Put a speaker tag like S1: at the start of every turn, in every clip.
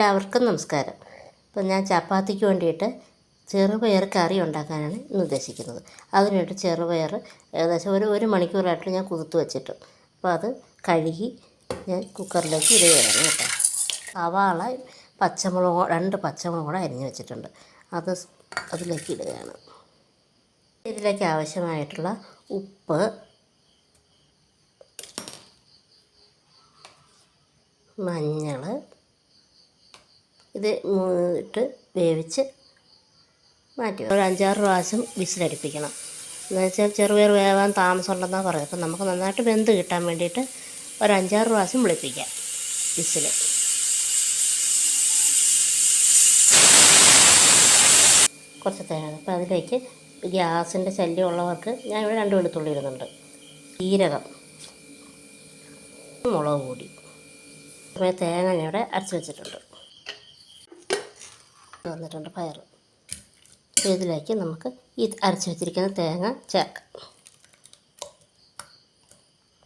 S1: എല്ലാവർക്കും നമസ്കാരം. ഇപ്പം ഞാൻ ചപ്പാത്തിക്ക് വേണ്ടിയിട്ട് ചെറുപയർ കറി ഉണ്ടാക്കാനാണ് ഇന്ന് ഉദ്ദേശിക്കുന്നത്. അതിനായിട്ട് ചെറുപയർ ഏകദേശം ഒരു ഒരു മണിക്കൂറായിട്ട് ഞാൻ കുതിർത്ത് വെച്ചിട്ട് അപ്പോൾ അത് കഴുകി ഞാൻ കുക്കറിലേക്ക് ഇടുകയാണ് കേട്ടോ. സവാള പച്ചമുളക് രണ്ട് പച്ചമുളക് കൂടെ അരിഞ്ഞ് വെച്ചിട്ടുണ്ട്. അത് അതിലേക്ക് ഇടുകയാണ്. ഇതിലേക്ക് ആവശ്യമായിട്ടുള്ള ഉപ്പ് മഞ്ഞൾ ഇത് ഇട്ട് വേവിച്ച് മാറ്റി. ഒരു അഞ്ചാറ് പ്രാവശ്യം വിസിലടിപ്പിക്കണം. എന്നുവെച്ചാൽ ചെറുപയർ വേവാൻ താമസമുണ്ടെന്നാണ് പറയുന്നത് അപ്പം നമുക്ക് നന്നായിട്ട് വെന്ത് കിട്ടാൻ വേണ്ടിയിട്ട് ഒരു അഞ്ചാറ് പ്രാവശ്യം വിളിപ്പിക്കാം വിസിൽ. കുറച്ച് തേങ്ങ. അപ്പോൾ അതിലേക്ക് ഗ്യാസിന്റെ ശല്യം ഉള്ളവർക്ക് ഞാനിവിടെ രണ്ട് വെളുത്തുള്ളി ഇടുന്നുണ്ട്. ജീരകം. മുളക് പൊടി. തേങ്ങ ഞാൻ ഇവിടെ അരച്ച് വെച്ചിട്ടുണ്ട്. വന്നിട്ടുണ്ട് പയർ. ഇതിലേക്ക് നമുക്ക് ഈ അരച്ച് വെച്ചിരിക്കുന്ന തേങ്ങ ചേർക്കാം.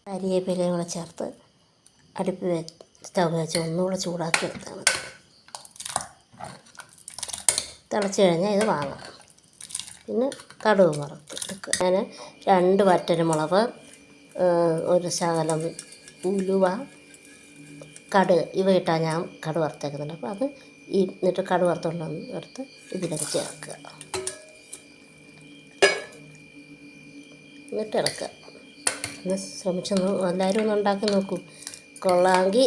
S1: കരിയേപ്പിലയും കൂടെ ചേർത്ത് അടുപ്പ് സ്റ്റവ് വെച്ച് ഒന്നുകൂടെ ചൂടാക്കി എടുത്താൽ മതി. തിളച്ച് കഴിഞ്ഞാൽ ഇത് വാങ്ങാം. പിന്നെ കടുവ് വറുത്ത് എടുക്കുക. ഞാൻ രണ്ട് വറ്റൽമുളക് ഒരു ശകലം ഉലുവ കടുക് ഇവ ഇട്ടാൽ ഞാൻ കടുക് വറുത്തേക്കുന്നുണ്ട്. അപ്പോൾ അത് ഈ എന്നിട്ട് കടു വറുത്തുള്ള എടുത്ത് ഇതിലേക്ക് ചേർക്കുക. എന്നിട്ട് ഇളക്കുക ഒന്ന് ശ്രമിച്ചൊന്ന് എല്ലാവരും ഒന്ന് ഉണ്ടാക്കി നോക്കൂ. കൊള്ളാമെങ്കിൽ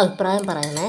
S1: അഭിപ്രായം പറയണേ.